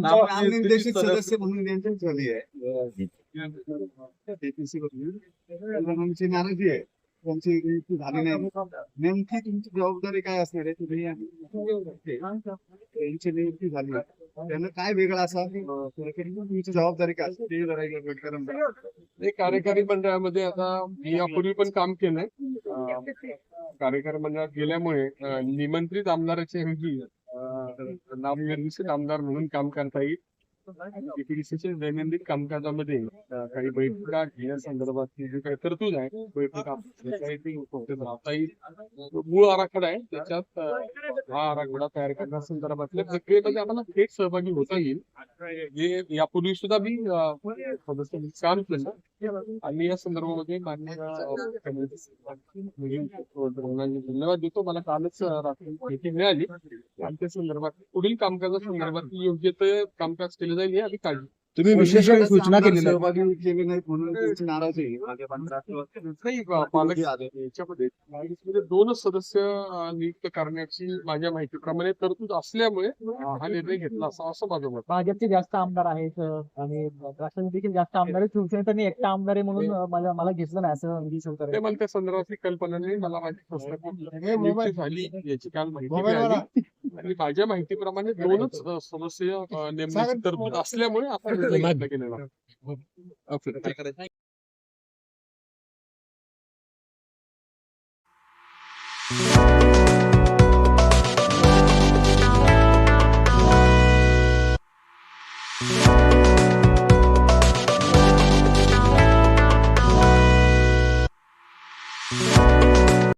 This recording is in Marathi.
नामनिर्देशित सदस्य म्हणून झाली आहे. त्यांची नाराजी आहे. त्यांची नियुक्ती झाली नाही. नेमकी तुमची जबाबदारी काय असणार आहे? तुम्ही त्यांची नियुक्ती झाली त्यांना काय वेगळं असा तुमची जबाबदारी काय असते? कार्यकारी मंडळामध्ये आता मी यापूर्वी पण काम केलंय. कार्यकारी मंडळात गेल्यामुळे निमंत्रित अं, नामनिर्देशित आमदार म्हणून काम करता येईल. EPDC दैनंदिन कामकाजामध्ये काही बैठका घेण्यासंदर्भातली जी काही तरतूद आहे. बैठका राहता येईल. मूळ आराखडा आहे. त्याच्यात हा आराखडा तयार करण्यासंदर्भातल्या प्रक्रियेमध्ये आम्हाला थेट सहभागी होता येईल. जे यापूर्वी सुद्धा मी सदस्यांनी सदस्य काम केलं. आणि या संदर्भामध्ये मान्य म्हणजे धन्यवाद देतो. मला कालच रात्री माहिती मिळाली. आणि त्या संदर्भात पुढील कामकाजासंदर्भात योग्य ते कामकाज केले जाईल हे आम्ही काळजी तुम्ही विशेष काही सूचना आमदार केलेल्या आहेत? सहभागी केले नाहीत म्हणून त्यांची नाराजी आहे. मागे पंधरा किंवा नाही अं, पालक याच्यामध्ये काँग्रेसमध्ये दोनच सदस्य अं, नियुक्त करण्याची माझ्या माहितीप्रमाणे तरतूद असल्यामुळे अं, हा. निर्णय घेतला असा असं माझं मत भाजपचे जास्त आमदार आहेत अं, आणि राष्ट्रवादी देखील जास्त आमदार आहेत. शिवसेनेत त्यांनी एकटा आमदार आहे म्हणून अं, मला मला घेतलं नाही असं विधी शिवतारे ते मला त्या संदर्भातली कल्पना नाही मला माझी पुस्तकात नियुक्ती झाली याची काल माहिती मिळाली. आणि माझ्या माहितीप्रमाणे दोनच अ, नेमण्याची तरतूद असल्यामुळे आपण निर्णय गेलेला. आहे. Okay.